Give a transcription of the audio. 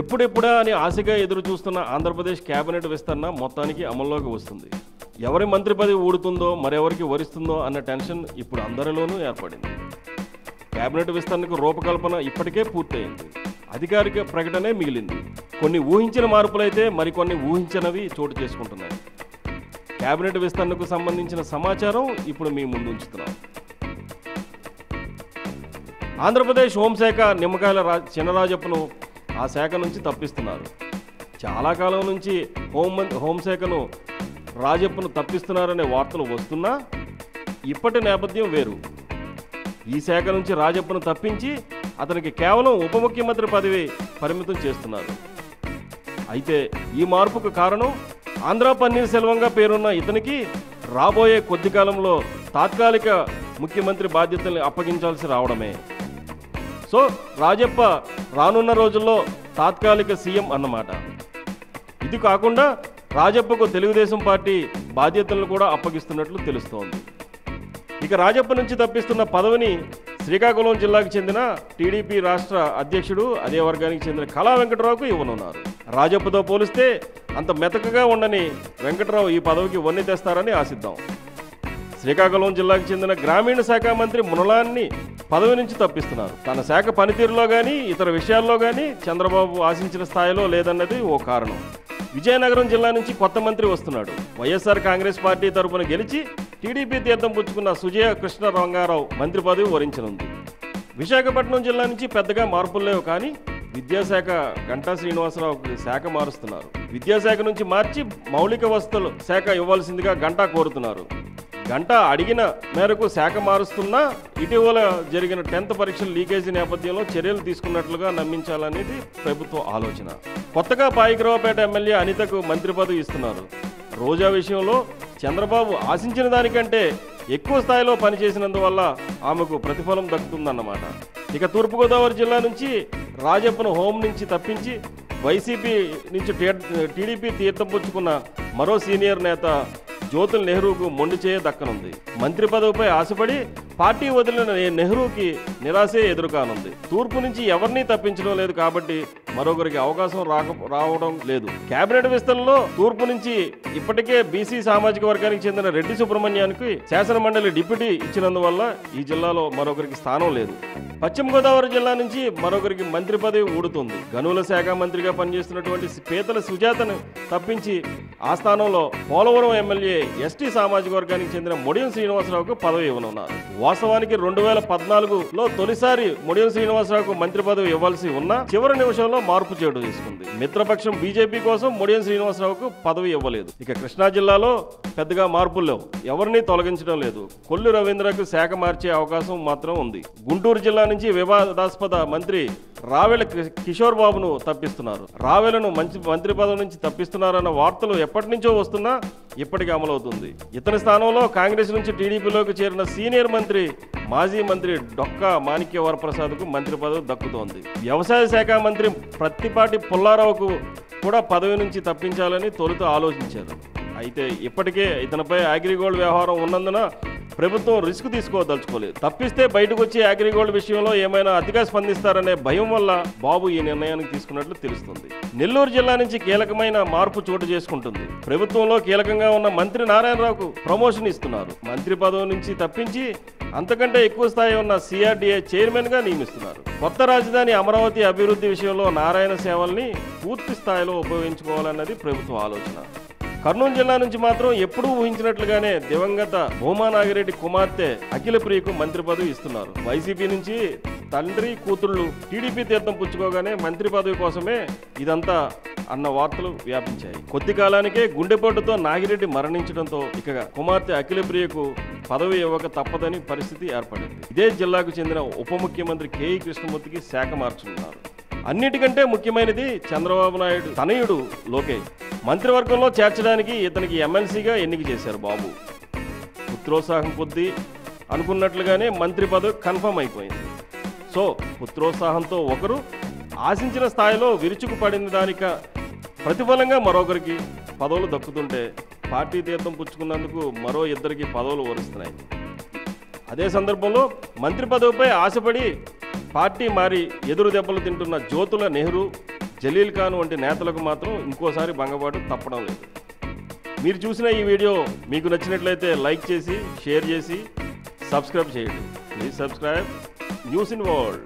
ఎప్పుడెప్పుడా అని ఆశగా ఎదురు చూస్తున్న ఆంధ్రప్రదేశ్ కేబినెట్ విస్తరణ మొత్తానికి అమల్లోకి వస్తుంది. ఎవరి మంత్రి పదవి ఊడుతుందో మరెవరికి వరిస్తుందో అన్న టెన్షన్ ఇప్పుడు అందరిలోనూ ఏర్పడింది. కేబినెట్ విస్తరణకు రూపకల్పన ఇప్పటికే పూర్తయింది. అధికారిక ప్రకటనే మిగిలింది. కొన్ని ఊహించిన మార్పులైతే మరికొన్ని ఊహించనవి చోటు చేసుకుంటున్నాయి. కేబినెట్ విస్తరణకు సంబంధించిన సమాచారం ఇప్పుడు మీ ముందు ఉంచుతున్నాం ఆంధ్రప్రదేశ్ హోంశాఖ నిమ్మకాయల రా చినరాజప్పను ఆ శాఖ నుంచి తప్పిస్తున్నారు. చాలా కాలం నుంచి హోం హోంశాఖను రాజప్పను తప్పిస్తున్నారనే వార్తలు వస్తున్నా ఇప్పటి నేపథ్యం వేరు. ఈ శాఖ నుంచి రాజప్పను తప్పించి అతనికి కేవలం ఉప ముఖ్యమంత్రి పదవి పరిమితం చేస్తున్నారు. అయితే ఈ మార్పుకు కారణం ఆంధ్ర పన్నీర్ సెల్వంగా పేరున్న ఇతనికి రాబోయే కొద్ది కాలంలో తాత్కాలిక ముఖ్యమంత్రి బాధ్యతల్ని అప్పగించాల్సి రావడమే. సో రాజప్ప రానున్న రోజుల్లో తాత్కాలిక సీఎం అన్నమాట. ఇది కాకుండా రాజప్పకు తెలుగుదేశం పార్టీ బాధ్యతలను కూడా అప్పగిస్తున్నట్లు తెలుస్తోంది. ఇక రాజప్ప నుంచి తప్పిస్తున్న పదవిని శ్రీకాకుళం జిల్లాకు చెందిన టీడీపీ రాష్ట్ర అధ్యక్షుడు అదే వర్గానికి చెందిన కళా వెంకటరావుకు ఇవ్వనున్నారు. రాజప్పతో పోలిస్తే అంత మెతకగా ఉండని వెంకటరావు ఈ పదవికి వన్నె తెస్తారని ఆశిద్దాం. శ్రీకాకుళం జిల్లాకు చెందిన గ్రామీణ శాఖ మంత్రి మునలాన్ని పదవి నుంచి తప్పిస్తున్నారు. తన శాఖ పనితీరులో కానీ ఇతర విషయాల్లో కానీ చంద్రబాబు ఆశించిన స్థాయిలో లేదన్నది ఓ కారణం. విజయనగరం జిల్లా నుంచి కొత్త మంత్రి వస్తున్నాడు. వైఎస్ఆర్ కాంగ్రెస్ పార్టీ తరపున గెలిచి టీడీపీ తీర్థం పుచ్చుకున్న సుజయ కృష్ణ రంగారావు మంత్రి పదవి వరించనుంది. విశాఖపట్నం జిల్లా నుంచి పెద్దగా మార్పులు లేవు కానీ విద్యాశాఖ గంటా శ్రీనివాసరావు శాఖ మారుస్తున్నారు. విద్యాశాఖ నుంచి మార్చి మౌలిక వసతులు శాఖ ఇవ్వాల్సిందిగా గంటా కోరుతున్నారు. గంట అడిగిన మేరకు శాఖ మారుస్తున్నా ఇటీవల జరిగిన టెన్త్ పరీక్షల లీకేజీ నేపథ్యంలో చర్యలు తీసుకున్నట్లుగా నమ్మించాలనేది ప్రభుత్వ ఆలోచన. కొత్తగా పాయిగ్రావపేట ఎమ్మెల్యే అనితకు మంత్రి పదవి ఇస్తున్నారు. రోజా విషయంలో చంద్రబాబు ఆశించిన దానికంటే ఎక్కువ స్థాయిలో పనిచేసినందువల్ల ఆమెకు ప్రతిఫలం దక్కుతుందన్నమాట. ఇక తూర్పుగోదావరి జిల్లా నుంచి రాజప్పను హోం నుంచి తప్పించి వైసీపీ నుంచి టీడీపీ తీర్థం పుచ్చుకున్న మరో సీనియర్ నేత జ్యోతుల్ నెహ్రూకు మొండి చేయ దక్కనుంది. మంత్రి పదవిపై ఆశపడి పార్టీ వదిలిన నెహ్రూకి నిరాశే ఎదురుకానుంది. తూర్పు నుంచి ఎవరినీ తప్పించడం లేదు కాబట్టి మరొకరికి అవకాశం రాక రావడం లేదు. కేబినెట్ విస్తరణలో తూర్పు నుంచి ఇప్పటికే బీసీ సామాజిక వర్గానికి చెందిన రెడ్డి సుబ్రహ్మణ్యానికి శాసనమండలి డిప్యూటీ ఇచ్చినందువల్ల ఈ జిల్లాలో మరొకరికి స్థానం లేదు. పశ్చిమ గోదావరి జిల్లా నుంచి మరొకరికి మంత్రి పదవి ఊడుతుంది. గనుల శాఖ మంత్రిగా పనిచేస్తున్నటువంటి పేతల సుజాతను తప్పించి ఆ స్థానంలో పోలవరం ఎమ్మెల్యే ఎస్టీ సామాజిక వర్గానికి చెందిన మొడియం శ్రీనివాసరావుకు పదవి ఇవ్వనున్నారు. వాస్తవానికి రెండు వేల పద్నాలుగులో తొలిసారి మొడియం శ్రీనివాసరావుకు మంత్రి పదవి ఇవ్వాల్సి ఉన్నా చివరి నిమిషంలో మార్పు చేటు తీసుకుంది. మిత్రపక్షం బీజేపీ కోసం మొడియం శ్రీనివాసరావుకు పదవి ఇవ్వలేదు. ఇక కృష్ణా జిల్లాలో పెద్దగా మార్పులు లేవు. ఎవరిని తొలగించడం లేదు. కొల్లు రవీంద్రకు శాఖ మార్చే అవకాశం మాత్రం ఉంది. గుంటూరు జిల్లా నుంచి వివాదాస్పద మంత్రి రావెల కి- కిషోర్ బాబును తప్పిస్తున్నారు. రావెలను మంచి మంత్రి పదవి నుంచి తప్పిస్తున్నారన్న వార్తలు ఎప్పటి నుంచో వస్తున్నా ఇప్పటికి అమలవుతుంది. ఇతని స్థానంలో కాంగ్రెస్ నుంచి టీడీపీలోకి చేరిన సీనియర్ మంత్రి మాజీ మంత్రి డొక్కా మాణిక్య వరప్రసాద్కు మంత్రి పదవి దక్కుతోంది. వ్యవసాయ శాఖ మంత్రి ప్రత్తిపాటి పుల్లారావుకు కూడా పదవి నుంచి తప్పించాలని తొలుత ఆలోచించారు. అయితే ఇప్పటికే ఇతనిపై అగ్రిగోల్డ్ వ్యవహారం ఉన్నందున ప్రభుత్వం రిస్క్ తీసుకోదలుచుకోలేదు. తప్పిస్తే బయటకు వచ్చి అగ్రిగోల్డ్ విషయంలో ఏమైనా అతిగా స్పందిస్తారనే భయం వల్ల బాబు ఈ నిర్ణయానికి తీసుకున్నట్లు తెలుస్తుంది. నెల్లూరు జిల్లా నుంచి కీలకమైన మార్పు చోటు చేసుకుంటుంది. ప్రభుత్వంలో కీలకంగా ఉన్న మంత్రి నారాయణరావుకు ప్రమోషన్ ఇస్తున్నారు. మంత్రి పదవి నుంచి తప్పించి అంతకంటే ఎక్కువ స్థాయి ఉన్న సిఆర్డీఏ చైర్మన్గా నియమిస్తున్నారు. కొత్త రాజధాని అమరావతి అభివృద్ధి విషయంలో నారాయణ సేవల్ని పూర్తి స్థాయిలో ఉపయోగించుకోవాలన్నది ప్రభుత్వ ఆలోచన. కర్నూలు జిల్లా నుంచి మాత్రం ఎప్పుడూ ఊహించినట్లుగానే దివంగత భూమా నాగిరెడ్డి కుమార్తె అఖిల ప్రియకు మంత్రి పదవి ఇస్తున్నారు. వైసీపీ నుంచి తండ్రి కూతుళ్ళు టీడీపీ తీర్థం పుచ్చుకోగానే మంత్రి పదవి కోసమే ఇదంతా అన్న వార్తలు వ్యాపించాయి. కొద్ది కాలానికే గుండెపోటుతో నాగిరెడ్డి మరణించడంతో ఇక కుమార్తె అఖిల ప్రియకు పదవి ఇవ్వక తప్పదని పరిస్థితి ఏర్పడింది. ఇదే జిల్లాకు చెందిన ఉప ముఖ్యమంత్రి కేఈ కృష్ణమూర్తికి శాఖ మార్చుకున్నారు. అన్నిటికంటే ముఖ్యమైనది చంద్రబాబు నాయుడు తనయుడు లోకేష్. మంత్రివర్గంలో చేర్చడానికి ఇతనికి ఎమ్మెల్సీగా ఎన్నిక చేశారు బాబు. పుత్రోత్సాహం కొద్దీ అనుకున్నట్లుగానే మంత్రి పదవి కన్ఫర్మ్ అయిపోయింది. సో పుత్రోత్సాహంతో ఒకరు ఆశించిన స్థాయిలో విరుచుకు పడిన దానిక ప్రతిఫలంగా మరొకరికి పదవులు దక్కుతుంటే పార్టీ తీర్థం పుచ్చుకున్నందుకు మరో ఇద్దరికి పదవులు వరుస్తున్నాయి. అదే సందర్భంలో మంత్రి పదవిపై ఆశపడి పార్టీ మారి ఎదురు దెబ్బలు తింటున్న జ్యోతుల నెహ్రూ జలీల్ ఖాన్ వంటి నేతలకు మాత్రం ఇంకోసారి భంగపాటు తప్పడం లేదు. మీరు చూసిన ఈ వీడియో మీకు నచ్చినట్లయితే లైక్ చేసి షేర్ చేసి సబ్స్క్రైబ్ చేయండి. Please subscribe. News in world.